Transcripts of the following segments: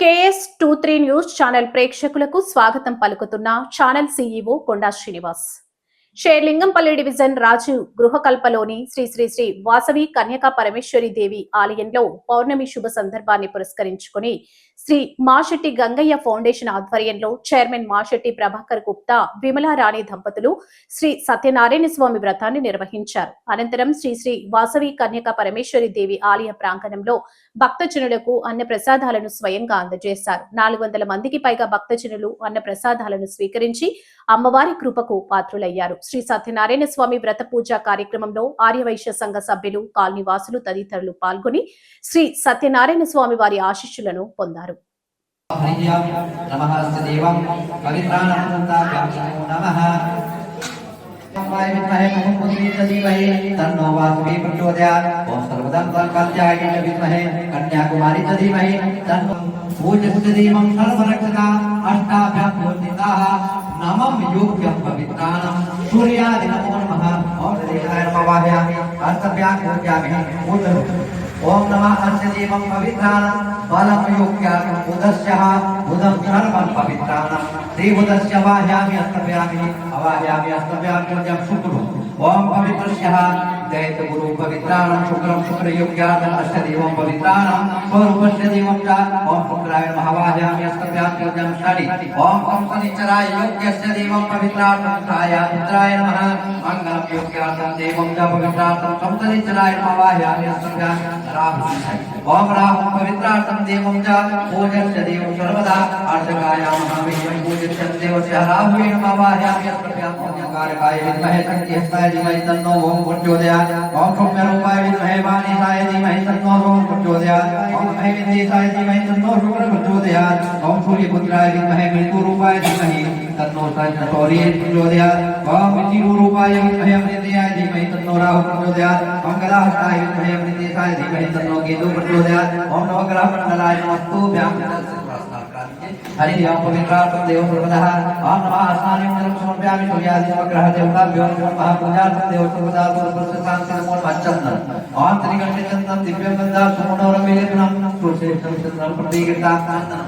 KS two three news channel ప్రేక్షకులకు స్వాగతం పలుకుతున్న channel CEO Konda Srinivas. Serilingampally division Raju గృహకల్పలోని Shri Shri Shri Vasavi Kanyaka Parameswari Devi ఆలయంలో పౌర్ణమి శుభ సందర్భాన్ని పురస్కరించుకుని శ్రీ మాషెట్టి గంగయ్య ఫౌండేషన్ ఆధ్వర్యంలో చైర్మన్ మాషెట్టి ప్రభాకర్ గుప్తా విమలారాణి దంపతులు శ్రీ సత్యనారాయణ స్వామి వ్రతాన్ని నిర్వహించారు. అనంతరం శ్రీ శ్రీ వాసవి కన్యకా పరమేశ్వరి దేవి ఆలయ ప్రాంగణంలో భక్తజనులకు అన్న ప్రసాదాలను స్వయంగా అందజేశారు. నాలుగు వందల మందికి పైగా భక్తజనులు అన్న ప్రసాదాలను స్వీకరించి అమ్మవారి కృపకు పాత్రులయ్యారు. శ్రీ సత్యనారాయణ స్వామి వ్రత పూజ కార్యక్రమంలో ఆర్యవైశ్య సంఘ సభ్యులు కాలనీవాసులు తదితరులు పాల్గొని శ్రీ సత్యనారాయణ స్వామి వారి ఆశీస్సులను పొందారు. హరియాం నమః దేవం పవిత్రానందాభ్యాం నమః सूर्यादि नमो नमः ओम देवाय नमः अर्थव्या कोट्याभिः उदरु ओम नमः अर्चदेवं पवित्रान बलं योग्यां उदस्यः उदं सर्वं पवित्राणां देवदस्य वाह्यामि अस्तव्यामि अवाह्यामि अस्तव्यामि जं शुक्रो ओम पवित्रस्यः जयत गुरु पवित्राण शुक्र शुक्र पवित्राणं अष्ट देव पवित्राण पवित्राणं स्वरूपश्चदेवं च। ओम शुक्राय महावाह्यामि अस्तव्याख्यं षडि। ओम ओम शनिचराय योग्यस्य देवं पवित्रार्थाय पुत्राय नमः। मंगल योग्यार्थं देवं च पवित्रार्थं तं शनिचराय महावाह्यामि अस्तव्याख्यं ओम राहुं पवित्रार्थं देवं च। पूजस्य देवं सर्वदा। अर्धकाया महावीर्यं पूजस्य देवस्य राहुवेण महावाह्यामि कार्य कारकाय विद्महे शक्तिहस्ताय धीमहि तन्नो ओम प्रचोदयात् प्रचोदयात् ॐ कुम्भरूपाय विद्महे वाणीसाय धीमहि तन्नो रुद्रः प्रचोदयात् ॐ महेन्द्रेशाय धीमहि तन्नो रुद्रः प्रचोदयात् ॐ सूर्यपुत्राय विद्महे मृत्युरूपाय धीमहि तन्नो शौर्य प्रचोदयात् ॐ मृत्युरूपाय विद्महे अमृतेयाय धीमहि तन्नो राहुः प्रचोदयात् ॐ गदाहस्ताय विद्महे अमृतेशाय धीमहि तन्नो केतुः प्रचोदयात् ॐ नवग्रहमण्डलाय नमस्तुभ्यां हरिदेव पवित्रार्थम देव सर्वतः ओम नमः आसनानिम जलम समर्पयामि सूर्यादि समग्रह देवताभ्यो नमः महापूजार्थम देव सर्वदा सर्वस्य शान्ति नमो मच्चन्दन ओम त्रिगण्य चन्दनं दिव्यं गन्धा सुमनोरमिलितनं तुलसी चन्दनं प्रतिगीर्तान्तनं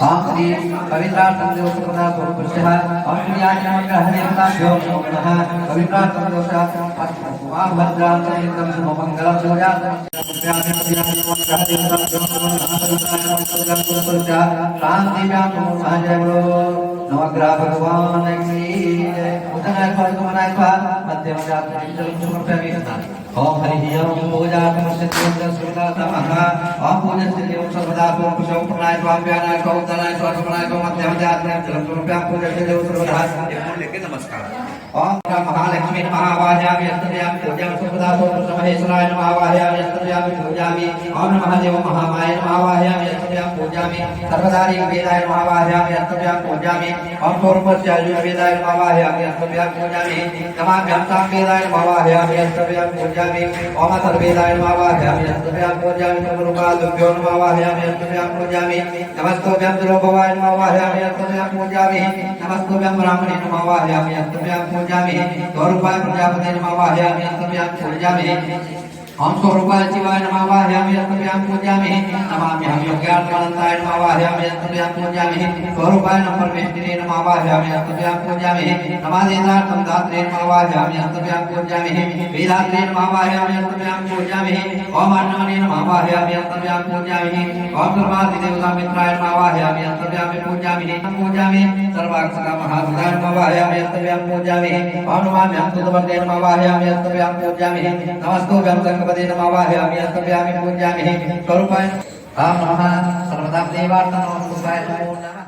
आखिरी पवित्रार्थम देवसुपदा पुरुषः अश्विन्याचनम ग्रहदेवता शिवो नमः. पवित्रार्थम देवसा भद्रार्थम एकदम शुभमंगलम शिवजातम नवग्रह भगवान उदनाय पद्मनाय पा मध्यम जात इंद्र सुमप्रवीणता ओम हरि ओम पूजा नमस्ते सुदा तमः नमस्कार और महान हमें महावाजामि अस्तव्यामि भुजामि सर्वदासो पुरुषमहेश्वराय महावाजामि अस्तव्यामि भुजामि ओम नमः देव महामाय महावाजामि अस्तव्यामि भुजामि सर्वदारि वेदाय महावाजामि अस्तव्यामि भुजामि ओम स्वरूपस्य अयु वेदाय महावाजामि अस्तव्यामि भुजामि नमाभ्यां सां वेदाय महावाजामि अस्तव्यामि भुजामि ओम सर्वेदाय महावाजामि अस्तव्यामि भुजामि सर्वरूपादुभ्यो महावाजामि अस्तव्यामि भुजामि नमस्तोभ्यं द्रोभवाय महावाजामि अस्तव्यामि भुजामि नमस्तोभ्यं ब्राह्मणे महावाजामि अस्तव्यामि भुजामि स्वरूपाय प्रजापते नमः। वाह्याम्यां समयां सर्जामि ओम स्वरूपाय शिवाय नमावाहयामि यत्तभ्यां पूजयामि। नमामि हम योग्यार्थमनन्ताय नमावाहयामि यत्तभ्यां पूजयामि। स्वरूपाय नमपरमेष्ठिने नमावाहयामि यत्तभ्यां पूजयामि। नमादेशार्थं धात्रे नमावाहयामि यत्तभ्यां पूजयामि। वेदात्रे नमावाहयामि यत्तभ्यां पूजयामि। ओम अन्नमने नमावाहयामि यत्तभ्यां पूजयामि। ओम सर्वादिदेवतामित्राय नमावाहयामि यत्तभ्यां पूजयामि। पूजयामि। सर्वाक्षरा महासुधाय नमावाहयामि यत्तभ्यां पूजयामि। ओम नमामि हम नमावाहयामि यत्तभ्यां पूजयामि। नमस्तु व्यंकट नमः वाह्यामि अस्तव्यामि पूजामि स्वरूपाय ओम नमः सर्वदा देवार्थं नमस्तुभ्याय नमो नमः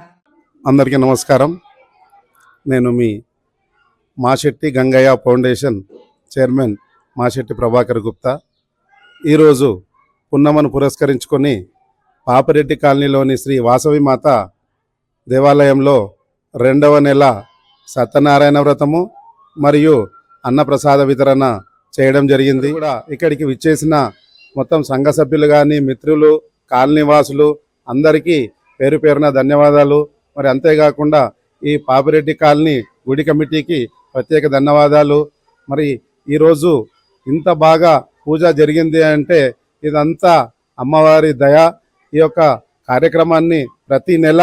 అందరికీ నమస్కారం నేను మీ మాశెట్టి గంగయ్య ఫౌండేషన్ చైర్మన్ మాశెట్టి ప్రభాకర్ గుప్తా ఈరోజు పున్నమను పురస్కరించుకొని పాపిరెడ్డి కాలనీలోని శ్రీ వాసవి మాత దేవాలయంలో రెండవ నెల సత్యనారాయణ వ్రతము మరియు అన్నప్రసాద వితరణ చేయడం జరిగింది. కూడా ఇక్కడికి విచ్చేసిన మొత్తం సంఘ సభ్యులు కానీ మిత్రులు కాలనీవాసులు అందరికీ పేరు పేరున ధన్యవాదాలు. మరి అంతేకాకుండా ఈ పాపిరెడ్డి కాలనీ గుడి కమిటీకి ప్రత్యేక ధన్యవాదాలు. మరి ఈరోజు ఇంత బాగా పూజ జరిగింది అంటే ఇదంతా అమ్మవారి దయ. ఈ యొక్క కార్యక్రమాన్ని ప్రతి నెల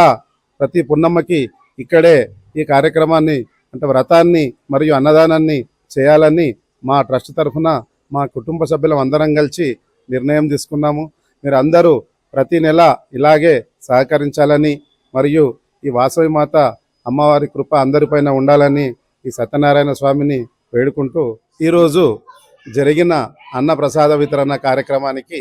ప్రతి పున్నమ్మకి ఇక్కడే ఈ కార్యక్రమాన్ని అంటే వ్రతాన్ని మరియు అన్నదానాన్ని చేయాలని మా ట్రస్ట్ తరఫున మా కుటుంబ సభ్యులం అందరం కలిసి నిర్ణయం తీసుకున్నాము. మీరు అందరూ ప్రతి నెల ఇలాగే సహకరించాలని మరియు ఈ వాసవి మాత అమ్మవారి కృప అందరిపైన ఉండాలని ఈ సత్యనారాయణ స్వామిని వేడుకుంటూ ఈరోజు జరిగిన అన్నప్రసాద వితరణ కార్యక్రమానికి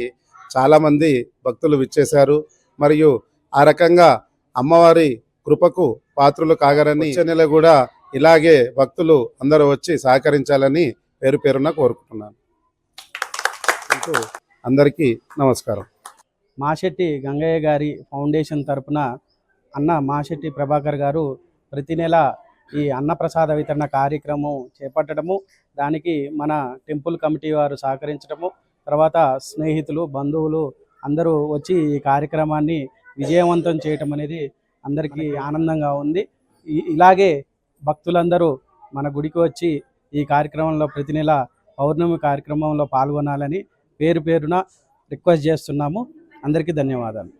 చాలామంది భక్తులు విచ్చేశారు. మరియు ఆ రకంగా అమ్మవారి కృపకు పాత్రలు కాగరని వచ్చే నెల కూడా ఇలాగే భక్తులు అందరూ వచ్చి సహకరించాలని పేరు పేరున కోరుకుంటున్నాను. అంటూ అందరికీ నమస్కారం. మాశెట్టి గంగయ్య గారి ఫౌండేషన్ తరపున అన్న మాశెట్టి ప్రభాకర్ గారు ప్రతి నెల ఈ అన్నప్రసాద వితరణ కార్యక్రమం చేపట్టడము దానికి మన టెంపుల్ కమిటీ వారు సహకరించడము తర్వాత స్నేహితులు బంధువులు అందరూ వచ్చి ఈ కార్యక్రమాన్ని విజయవంతం చేయటం అనేది అందరికీ ఆనందంగా ఉంది. ఇలాగే భక్తులందరూ మన గుడికి వచ్చి ఈ కార్యక్రమంలో ప్రతి నెల పౌర్ణమి కార్యక్రమంలో పాల్గొనాలని పేరు పేరున రిక్వెస్ట్ చేస్తున్నాము. అందరికీ ధన్యవాదాలు.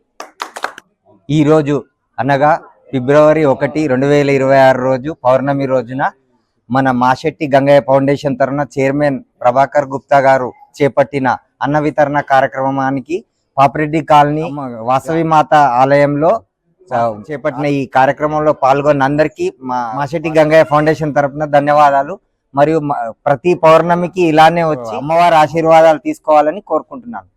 ఈరోజు అనగా ఫిబ్రవరి ఒకటి రెండు వేల ఇరవై ఆరు రోజు పౌర్ణమి రోజున మన మాషెట్టి గంగయ్య ఫౌండేషన్ తరఫున చైర్మన్ ప్రభాకర్ గుప్తా గారు చేపట్టిన అన్న వితరణ కార్యక్రమానికి పాపిరెడ్డి కాలనీ వాసవి మాత ఆలయంలో చేపట్టిన ఈ కార్యక్రమంలో పాల్గొన్న అందరికీ మా మాషెట్టి గంగయ్య ఫౌండేషన్ తరఫున ధన్యవాదాలు. మరియు ప్రతి పౌర్ణమికి ఇలానే వచ్చి అమ్మవారి ఆశీర్వాదాలు తీసుకోవాలని కోరుకుంటున్నాను.